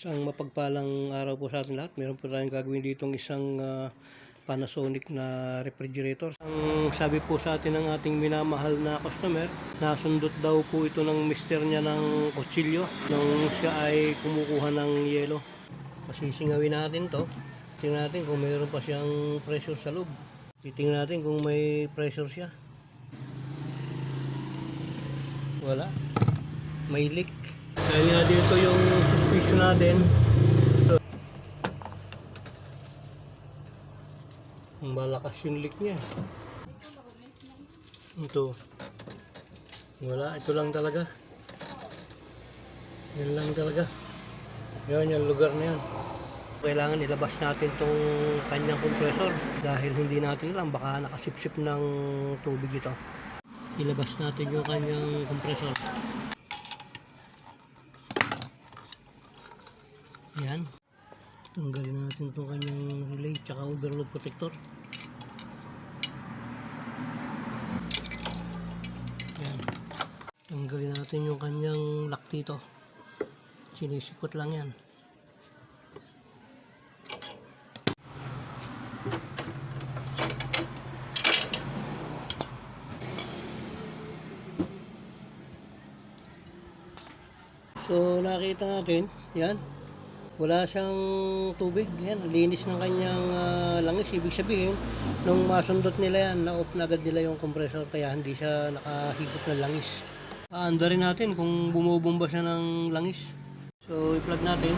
Isang mapagpalang araw po sa atin lahat. Meron po tayong gagawin ditong isang ah, Panasonic na refrigerator. Ang sabi po sa atin ng ating minamahal na customer, nasundot daw po ito ng mister niya ng kutsilyo nung siya ay kumukuha ng yelo. Pasisingawin natin to. Tingnan natin kung mayroon pa siyang pressure sa loob. Titingnan natin kung may pressure siya. Wala. May leak. Kaya nga dito yung suspicion natin. Malakas yung leak niya. Ito. Wala. Ito lang talaga. Yan lang talaga. Yan yung lugar na yan. Kailangan ilabas natin tong kanyang compressor dahil hindi natin alam baka nakasipsip ng tubig ito. Ilabas natin yung kanyang compressor. Yan. Tanggalin natin itong kanyang relay tsaka overload protector. Yan. Tanggalin natin yung kanyang lock dito. Sinisikot lang yan. So nakita natin, yan. Wala siyang tubig, yan. Linis ng kanyang ah, langis. Ibig sabihin, nung masundot nila yan, na-off na agad nila yung compressor kaya hindi siya nakahigop ng langis. Aanda rin natin kung bumubumba siya ng langis. So i-plug natin.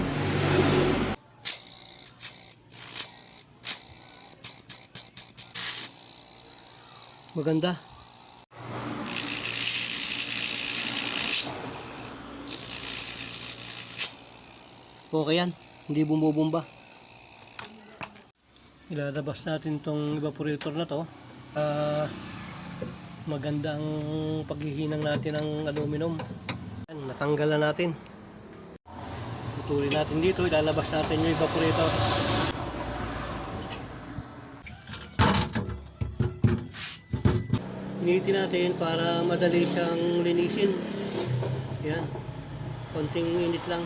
Maganda. Okay yan. Hindi bumubumba. Ilalabas natin tong evaporator na to. Ah, maganda ang paghihinang natin ng aluminum. Yan, natanggal na natin. Putulin natin dito. Ilalabas natin yung evaporator. Initin natin para madali siyang linisin. Yan. Konting init lang.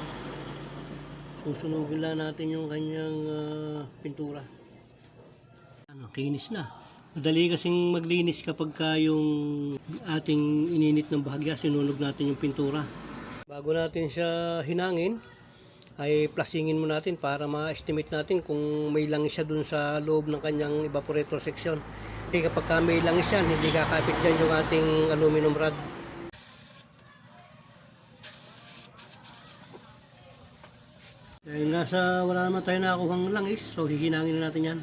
Susunugin lang natin yung kanyang ah, pintura. Ano, kinis na. Madali kasing maglinis kapag ka yung ating ininit ng bahagya, sinunog natin yung pintura. Bago natin siya hinangin, ay plasingin mo natin para ma-estimate natin kung may langis siya dun sa loob ng kanyang evaporator section. Hindi kapag ka may langis yan, hindi kakapit dyan yung ating aluminum rod. Nasa wala naman tayo nakakuhang langis, so hihinangin na natin yan.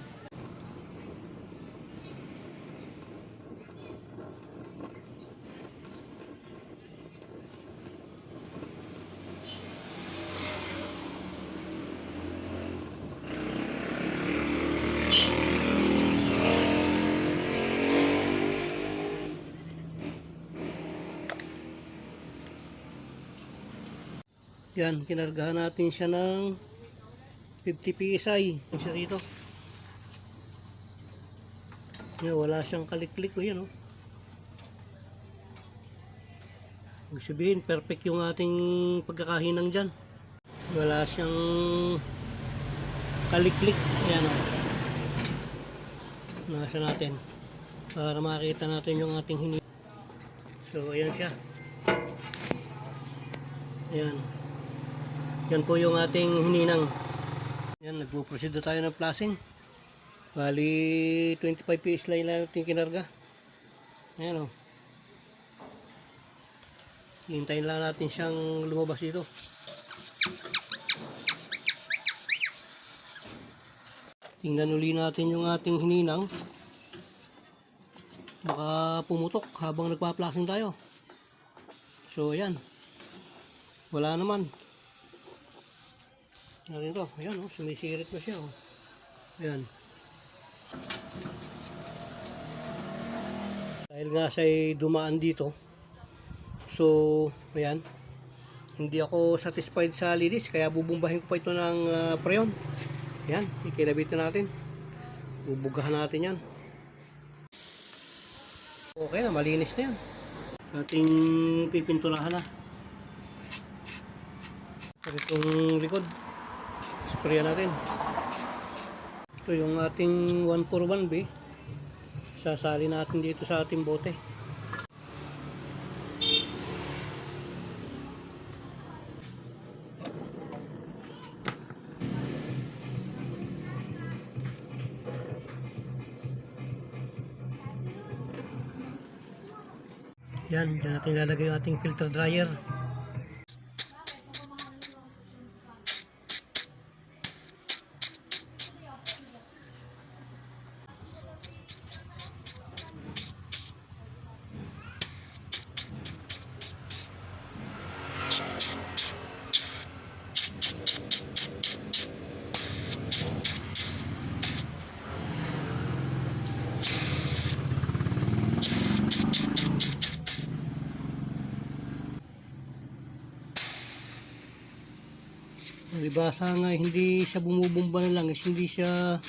Yan, kinargahan natin siya ng 50 PSI. Siya rito. Yan, wala siyang kaliklik. O yan, oh. Ibig sabihin, perfect yung ating pagkakahinang dyan. Wala siyang kaliklik. Yan, oh. Nasa natin. Para makita natin yung ating hini. So, ayan siya. Ayan. Yan po yung ating hininang. Yan, nagpo-proceed na tayo ng flashing. Bali, 25 PS lang lang yung kinarga. Ayan o. Hintayin lang natin siyang lumabas dito. Tingnan uli natin yung ating hininang. Baka pumutok habang nagpa-flashing tayo. So, ayan. Wala naman. Ano to? Ayan, oh, sumisirit na siya. Oh. Ayan. Dahil nga siya'y dumaan dito. So, ayan. Hindi ako satisfied sa linis. Kaya bubumbahin ko pa ito ng uh, preyon. Ayan, ikilabit na natin. Bubugahan natin yan. Okay na, malinis na yan. Ating pipinturahan na. Itong likod. Sprayan natin. Ito yung ating 141B. Sasali natin dito sa ating bote. Yan, dyan natin lalagay yung ating filter dryer. Libasa nga hindi siya bumubumba ng langis, hindi siya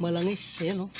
malangis. Ayan oh.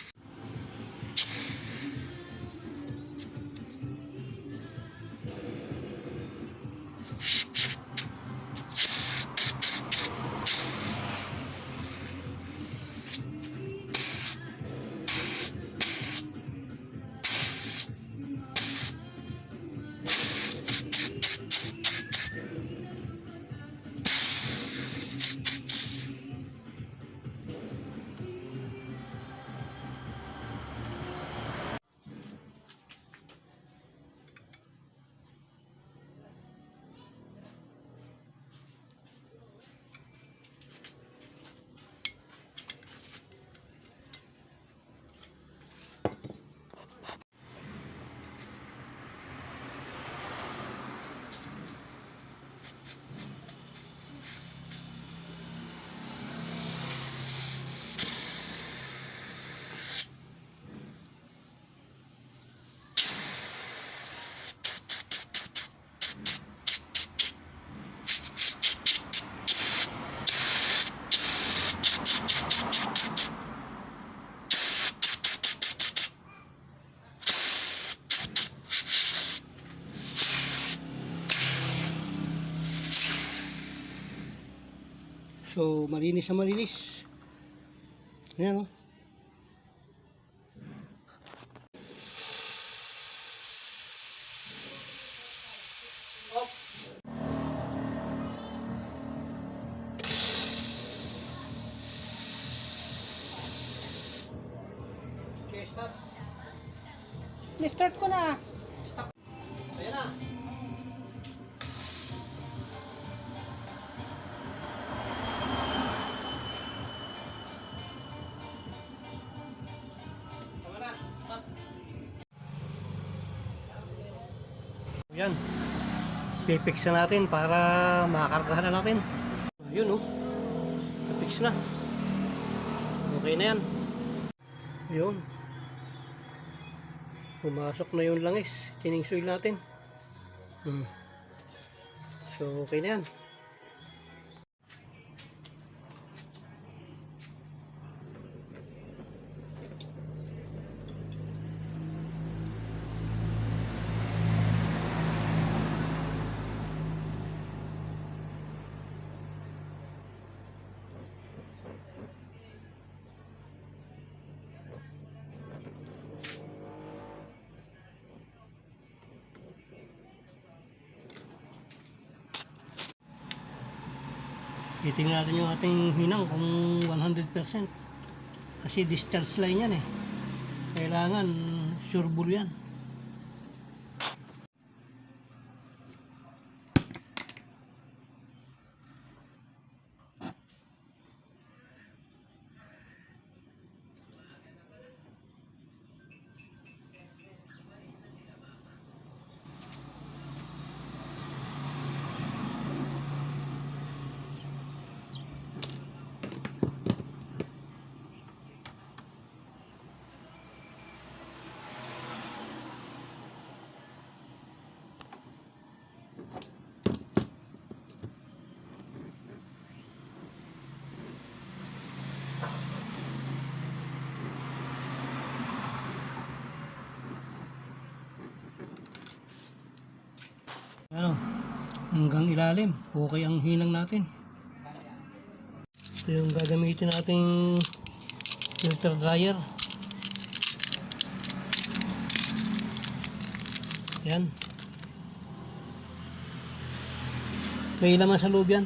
So, malinis na malinis. Ayan oh. Okay, stop. Ni-start ko na. Ayan na. Pipix na natin para makakargahan na natin. Ayun oh. Pipix na. Okay na yan. Ayun. Pumasok na yung langis. Tiningsoil natin. Hmm. So, okay na yan. Titingnan natin yung ating hinang kung 100%. Kasi discharge line yan eh. Kailangan sure bull yan. Ano, hanggang ilalim. Okay ang hinang natin. Ito yung gagamitin nating filter dryer. Yan. May laman sa loob yan.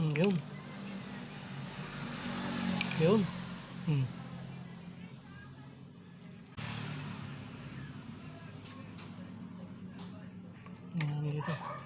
Hmm, yun. Yun. Hmm. Yan dito.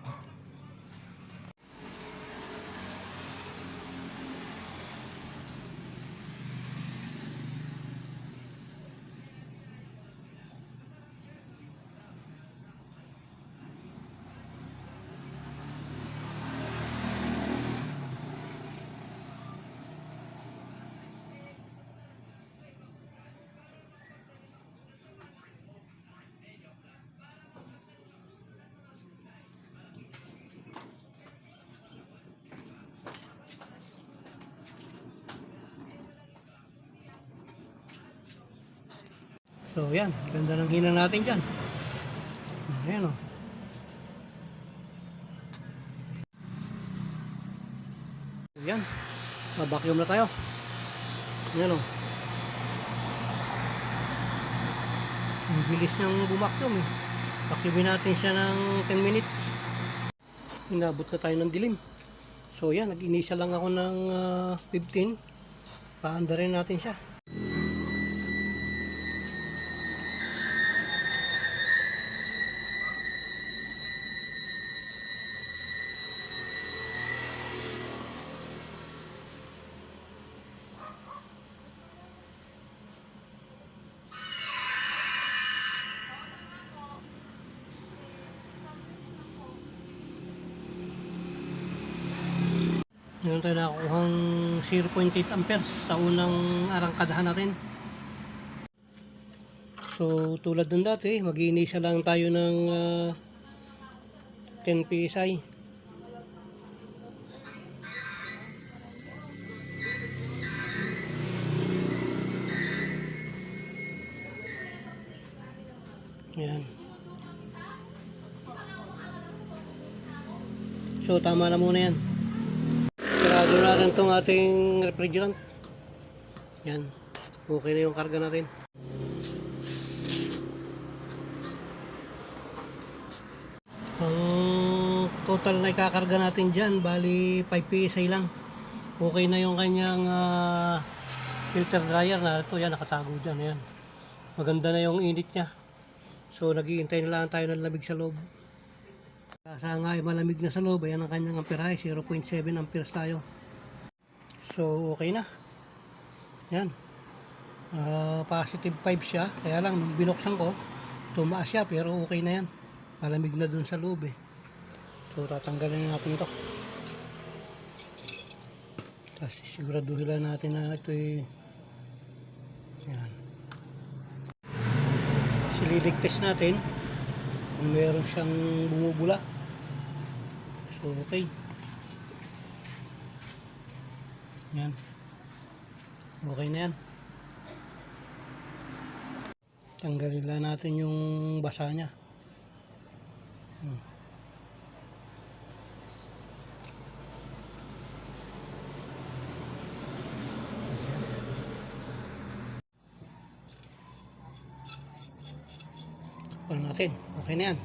So yan, ganda ng hina natin dyan. Ayan o. Yan, mabacuum na tayo. Ayan o. Ang bilis niyang bumacuum eh. Vacuumin natin siya ng 10 minutes. Inabot na tayo ng dilim. So yan, nag-inisa lang ako ng ah, 15. Paanda rin natin siya. Meron tayo nakakuhang 0.8 amperes sa unang arangkadahan natin. So tulad ng dati, mag-iinisa lang tayo ng ah, 10 PSI. Yan. So tama na muna yan. Sarado natin itong ating refrigerant. Yan. Okay na yung karga natin. Ang total na ikakarga natin dyan, bali 5 PSI lang. Okay na yung kanyang ah, filter dryer na ito. Yan, nakatago dyan. Yan. Maganda na yung init niya. So, naghihintay na lang tayo ng lamig sa loob. Kasa nga ay malamig na sa loob, ayan ang kanyang amperahe, 0.7 amperes tayo. So, okay na. Yan. Ah, positive 5 siya, kaya lang nung binuksan ko, tumaas siya pero okay na yan. Malamig na dun sa loob eh. So, tatanggalin natin to. Tapos siguraduhin lang natin na ito ay yan. Sililig test natin kung meron siyang bumubula. So, okay. Yan. Okay na yan. Tanggalin lang natin yung basa niya. Hmm. Ano natin? Okay na yan.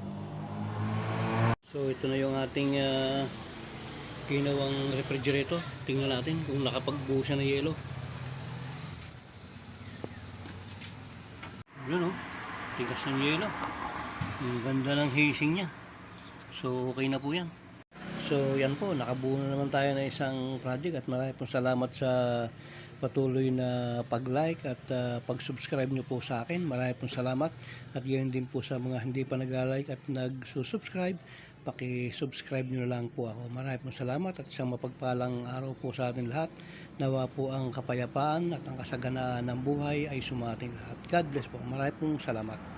So ito na yung ating uh, ginawang refrigerator. Tingnan natin kung nakapagbuo siya ng yelo. Yun o. Tigas ng yelo. Ang ganda ng hazing niya. So okay na po yan. So yan po, nakabuo na naman tayo ng isang project at marami pong salamat sa patuloy na pag-like at uh, pag-subscribe nyo po sa akin. Marami pong salamat at yun din po sa mga hindi pa nag-like at nag-subscribe. Paki-subscribe nyo lang po ako. Marami pong salamat at isang mapagpalang araw po sa atin lahat. Nawa po ang kapayapaan at ang kasaganaan ng buhay ay sumating lahat. God bless po. Marami pong salamat.